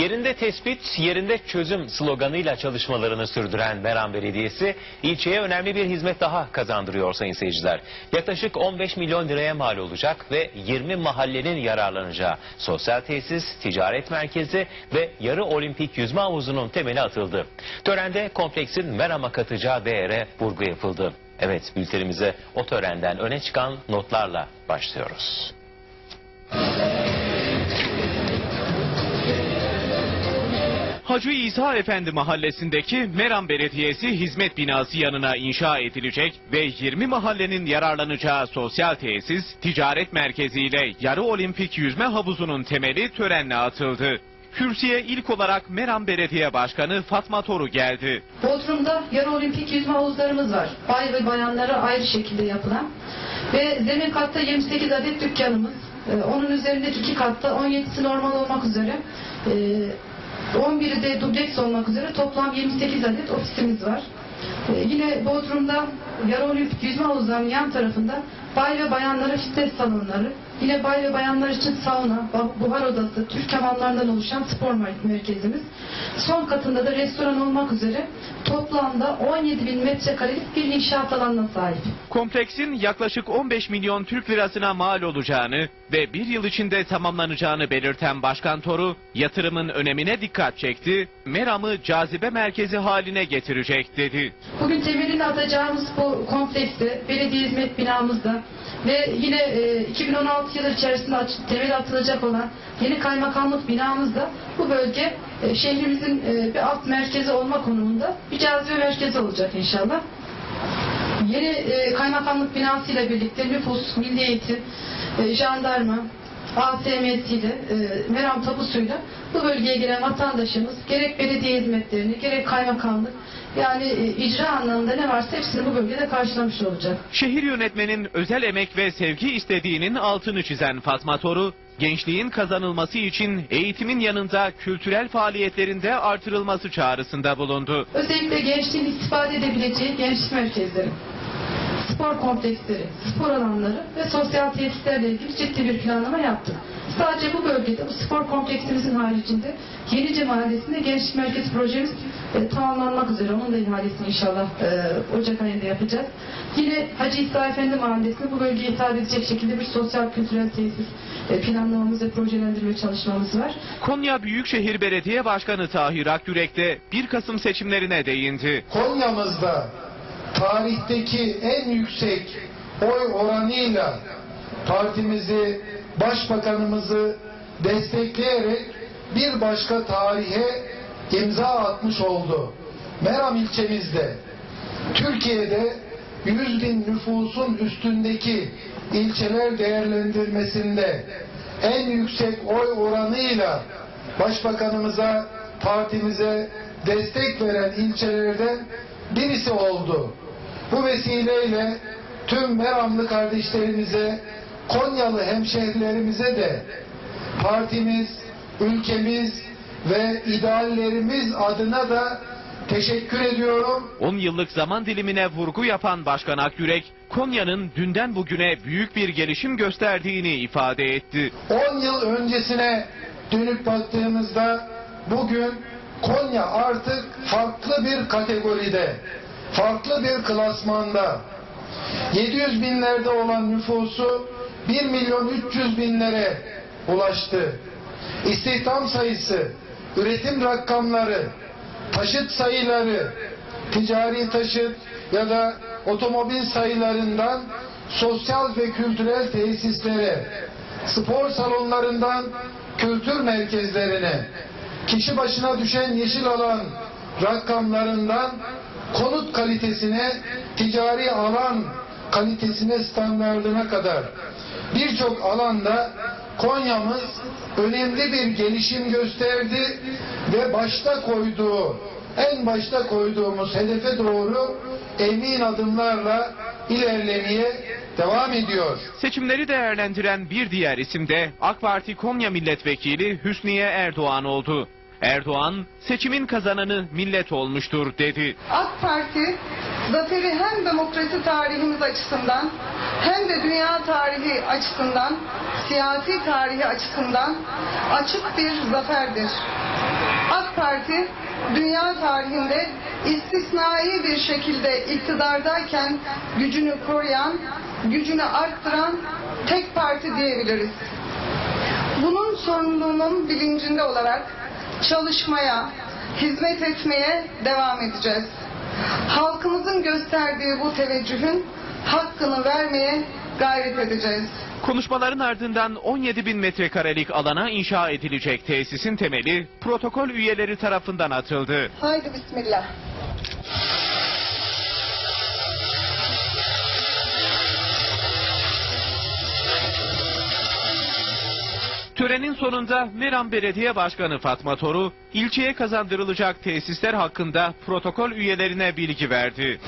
Yerinde tespit, yerinde çözüm sloganıyla çalışmalarını sürdüren Meram Belediyesi ilçeye önemli bir hizmet daha kazandırıyor sayın seyirciler. Yaklaşık 15 milyon liraya mal olacak ve 20 mahallenin yararlanacağı sosyal tesis, ticaret merkezi ve yarı olimpik yüzme havuzunun temeli atıldı. Törende kompleksin Meram'a katacağı değere vurgu yapıldı. Evet bültenimize o törenden öne çıkan notlarla başlıyoruz. Hacı İsa Efendi mahallesindeki Meram Belediyesi hizmet binası yanına inşa edilecek ve 20 mahallenin yararlanacağı sosyal tesis, ticaret merkezi ile yarı olimpik yüzme havuzunun temeli törenle atıldı. Kürsüye ilk olarak Meram Belediye Başkanı Fatma Toru geldi. Bodrum'da yarı olimpik yüzme havuzlarımız var. Bay ve bayanlara ayrı şekilde yapılan. Ve zemin katta 28 adet dükkanımız. Ee, Onun üzerindeki iki katta 17'si normal olmak üzere. ee, 11'i de dubleks olmak üzere toplam 28 adet ofisimiz var. Ee, Yine Bodrum'da yarı olimpik yüzme havuzlarının yan tarafında bay ve bayanlara fitness salonları, yine bay ve bayanlar için sauna, bu- buhar odası, Türk hamamlarından oluşan spor mer- merkezimiz. Son katında da restoran olmak üzere toplamda 17 bin metrekarelik bir inşaat alanına sahip. Kompleksin yaklaşık 15 milyon Türk lirasına mal olacağını ve bir yıl içinde tamamlanacağını belirten Başkan Toru, yatırımın önemine dikkat çekti, Meram'ı cazibe merkezi haline getirecek dedi. Bugün temelini atacağımız bu komplekste, belediye hizmet binamızda ve yine e, 2016 yılı içerisinde temel atılacak olan yeni kaymakamlık binamızda bu bölge e, şehrimizin e, bir alt merkezi olma konumunda bir cazibe merkezi olacak inşallah. Yeni e, kaymakamlık binasıyla birlikte nüfus, milli eğitim, e, jandarma, ASM'siyle, e, Meram tapusuyla bu bölgeye gelen vatandaşımız gerek belediye hizmetlerini, gerek kaymakamlık yani icra anlamında ne varsa hepsini bu bölgede karşılamış olacak. Şehir yönetmenin özel emek ve sevgi istediğinin altını çizen Fatma Toru, gençliğin kazanılması için eğitimin yanında kültürel faaliyetlerinde artırılması çağrısında bulundu. Özellikle gençliğin istifade edebileceği gençlik merkezleri, spor kompleksleri, spor alanları ve sosyal tesislerle ilgili ciddi bir planlama yaptık. Sadece bu bölgede bu spor kompleksimizin haricinde Yenice Mahallesi'nde gençlik merkezi projemiz e, tamamlanmak üzere. Onun da ihalesini inşallah e, Ocak ayında yapacağız. Yine Hacı İsa Efendi Mahallesi'nde bu bölgeye hitap edecek şekilde bir sosyal kültürel tesis e, planlamamız ve projelendirme çalışmamız var. Konya Büyükşehir Belediye Başkanı Tahir Akgürek de 1 Kasım seçimlerine değindi. Konya'mızda tarihteki en yüksek oy oranıyla partimizi, başbakanımızı destekleyerek bir başka tarihe imza atmış oldu. Meram ilçemizde Türkiye'de 100 bin nüfusun üstündeki ilçeler değerlendirmesinde en yüksek oy oranıyla başbakanımıza, partimize destek veren ilçelerden birisi oldu. Bu vesileyle tüm Meramlı kardeşlerimize, Konyalı hemşehrilerimize de partimiz, ülkemiz ve ideallerimiz adına da teşekkür ediyorum. 10 yıllık zaman dilimine vurgu yapan Başkan Akgürek, Konya'nın dünden bugüne büyük bir gelişim gösterdiğini ifade etti. 10 yıl öncesine dönüp baktığımızda bugün Konya artık farklı bir kategoride, farklı bir klasmanda 700 binlerde olan nüfusu 1 milyon 300 binlere ulaştı. İstihdam sayısı, üretim rakamları, taşıt sayıları, ticari taşıt ya da otomobil sayılarından sosyal ve kültürel tesislere, spor salonlarından kültür merkezlerine, kişi başına düşen yeşil alan rakamlarından konut kalitesine, ticari alan kalitesine standartına kadar birçok alanda Konya'mız önemli bir gelişim gösterdi ve başta koyduğu, en başta koyduğumuz hedefe doğru emin adımlarla ilerlemeye devam ediyor. Seçimleri değerlendiren bir diğer isim de AK Parti Konya Milletvekili Hüsniye Erdoğan oldu. Erdoğan, seçimin kazananı millet olmuştur dedi. AK Parti zaferi hem demokrasi tarihimiz açısından hem de dünya tarihi açısından, siyasi tarihi açısından açık bir zaferdir. AK Parti dünya tarihinde istisnai bir şekilde iktidardayken gücünü koruyan, gücünü arttıran tek parti diyebiliriz. Bunun sorumluluğunun bilincinde olarak çalışmaya, hizmet etmeye devam edeceğiz. Halkımızın gösterdiği bu teveccühün hakkını vermeye gayret edeceğiz. Konuşmaların ardından 17 bin metrekarelik alana inşa edilecek tesisin temeli protokol üyeleri tarafından atıldı. Haydi bismillah. Törenin sonunda Meram Belediye Başkanı Fatma Toru, ilçeye kazandırılacak tesisler hakkında protokol üyelerine bilgi verdi.